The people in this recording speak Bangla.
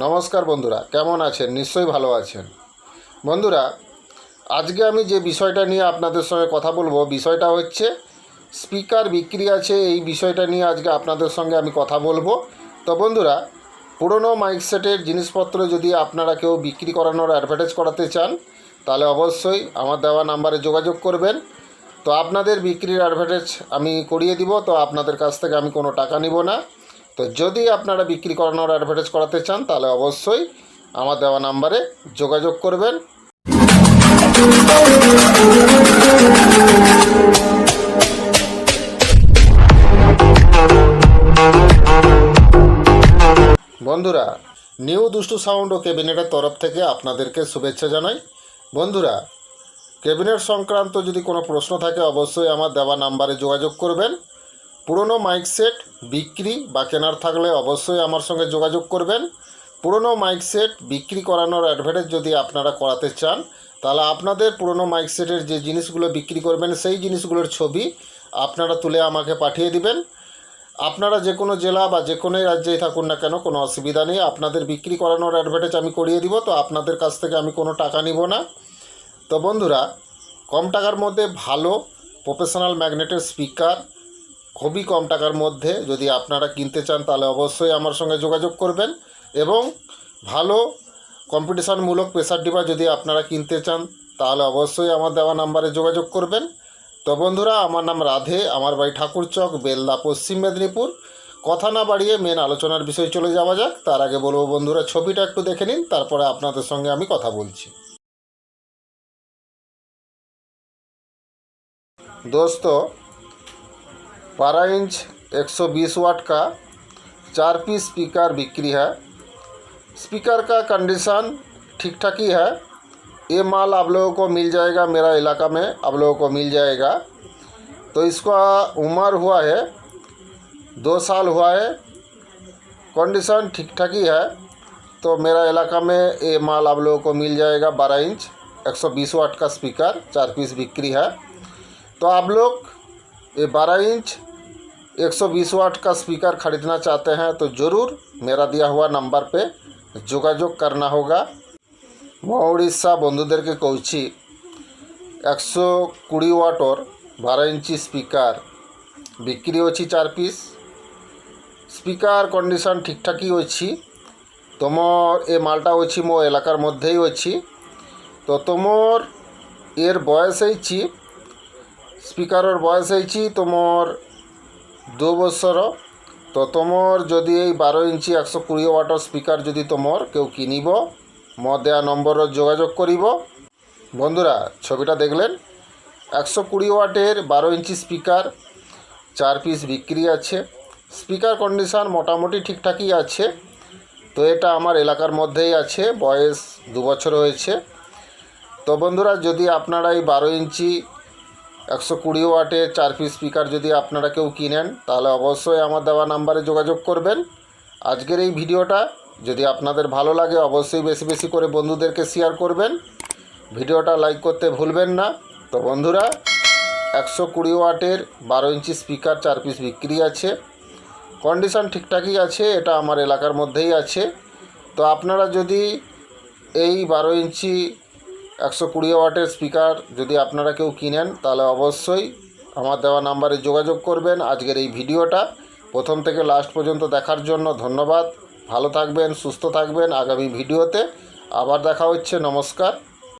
নমস্কার বন্ধুরা, কেমন আছেন? নিশ্চয়ই ভালো আছেন। বন্ধুরা, আজকে আমি যে বিষয়টা নিয়ে আপনাদের সঙ্গে কথা বলব, বিষয়টা হচ্ছে স্পিকার বিক্রি আছে, এই বিষয়টা নিয়ে আজকে আপনাদের সঙ্গে আমি কথা বলব। তো বন্ধুরা, পুরনো মাইক সেটের জিনিসপত্র যদি আপনারা কেউ বিক্রি করানোর অ্যাডভার্টাইজ করাতে চান, তাহলে অবশ্যই আমার দেওয়া নাম্বারে যোগাযোগ করবেন। তো আপনাদের বিক্রির অ্যাডভার্টাইজ আমি করিয়ে দিব, তো আপনাদের কাছ থেকে আমি কোনো টাকা নিব না। তো যদি আপনারা বিক্রি করানোর অ্যাডভার্টাইজ করাতে চান, তাহলে অবশ্যই আমার দেওয়া নাম্বারে যোগাযোগ করবেন। বন্ধুরা, নিউ দুষ্টু সাউন্ড ও ক্যাবিনেটের তরফ থেকে আপনাদেরকে শুভেচ্ছা জানাই। বন্ধুরা, ক্যাবিনেট সংক্রান্ত যদি কোনো প্রশ্ন থাকে, অবশ্যই আমার দেওয়া নাম্বারে যোগাযোগ করবেন। পুরনো মাইক সেট বিক্রি বা কেনার থাকলে অবশ্যই আমার সঙ্গে যোগাযোগ করবেন। পুরনো মাইক সেট বিক্রি করানোর অ্যাডভার্টাইজ যদি আপনারা করাতে চান, তাহলে আপনাদের পুরনো মাইক সেটের যে জিনিসগুলো বিক্রি করবেন, সেই জিনিসগুলোর ছবি আপনারা তুলে আমাকে পাঠিয়ে দিবেন। আপনারা যে কোনো জেলা বা যে কোনো রাজ্যেই থাকুন না কেন, কোনো অসুবিধা নেই। আপনাদের বিক্রি করানোর অ্যাডভার্টাইজ আমি করিয়ে দিব, তো আপনাদের কাছ থেকে আমি কোনো টাকা নিব না। তো বন্ধুরা, কম টাকার মধ্যে ভালো প্রফেশনাল ম্যাগনেটের স্পিকার খুবই কম টাকার মধ্যে যদি আপনারা কিনতে চান, তাহলে অবশ্যই আমার সঙ্গে যোগাযোগ করবেন। এবং ভালো কম্পিটিশানমূলক প্রেসার ডিবা যদি আপনারা কিনতে চান, তাহলে অবশ্যই আমার দেওয়া নাম্বারে যোগাযোগ করবেন। তো বন্ধুরা, আমার নাম রাধে, আমার বাড়ি ঠাকুরচক বেলদা, পশ্চিম মেদিনীপুর। কথা না বাড়িয়ে মেন আলোচনার বিষয়ে চলে যাওয়া যাক। তার আগে বলব বন্ধুরা, ছবিটা একটু দেখে নিন, তারপরে আপনাদের সঙ্গে আমি কথা বলছি। দোস্ত बारह इंच 120 वाट का चार पीस स्पीकर बिक्री है। स्पीकर का कंडीशन ठीक ठाक ही है। ये माल आप लोगों को मिल जाएगा मेरा इलाका में, आप लोगों को मिल जाएगा। तो इसका उम्र हुआ है, दो साल हुआ है। कंडीशन ठीक ठाक ही है। तो मेरा इलाका में ये माल आप लोगों को मिल जाएगा बारह इंच 120 वाट का स्पीकर, चार पीस बिक्री है। तो आप लोग ये 12 इंच 120 वाट का स्पीकर ख़रीदना चाहते हैं तो ज़रूर मेरा दिया हुआ नंबर पे जोगाजोग करना होगा। मड़ीसा बंधुदे के कह एक सौ कुड़ी वाटर बारह इंच स्पीकर। बिक्री अच्छी चार पीस। स्पीकर कंडीशन ठीक ठाक ही अच्छी तुम ए माल्टा अच्छी मो एलकार मध्य ही अच्छी तो तुम एर बयस है স্পিকারর বয়স হয়েছি তোমার দু বছর। তো তোমার যদি এই বারো ইঞ্চি একশো কুড়ি ওয়াটর স্পিকার যদি তোমার কেউ কিনিব ম দেয়া নম্বর যোগাযোগ করিব। বন্ধুরা, ছবিটা দেখলেন। একশো কুড়ি ওয়াটের বারো ইঞ্চি স্পিকার, চার পিস বিক্রি আছে। স্পিকার কন্ডিশান মোটামুটি ঠিকঠাকই আছে। তো এটা আমার এলাকার মধ্যেই আছে, বয়স দু বছর হয়েছে। তো বন্ধুরা, যদি আপনারা এই বারো ইঞ্চি একশো কুড়ি ওয়াটের চার পিস স্পিকার যদি আপনারা কেউ কিনেন, তাহলে অবশ্যই আমার দেওয়া নাম্বারে যোগাযোগ করবেন। আজকের এই ভিডিওটা যদি আপনাদের ভালো লাগে, অবশ্যই বেশি বেশি করে বন্ধুদেরকে শেয়ার করবেন। ভিডিওটা লাইক করতে ভুলবেন না। তো বন্ধুরা, একশো কুড়ি ওয়াটের বারো ইঞ্চি স্পিকার চার পিস বিক্রি আছে। কন্ডিশন ঠিকঠাকই আছে, এটা আমার এলাকার মধ্যেই আছে। তো আপনারা যদি এই বারো ইঞ্চি একশো কুড়ি ওয়াটের স্পিকার যদি আপনারা কেউ কিনেন, তাহলে অবশ্যই আমার দেওয়া নাম্বারে যোগাযোগ করবেন। আজকের এই ভিডিওটা প্রথম থেকে লাস্ট পর্যন্ত দেখার জন্য ধন্যবাদ। ভালো থাকবেন, সুস্থ থাকবেন। আগামী ভিডিওতে আবার দেখা হচ্ছে। নমস্কার।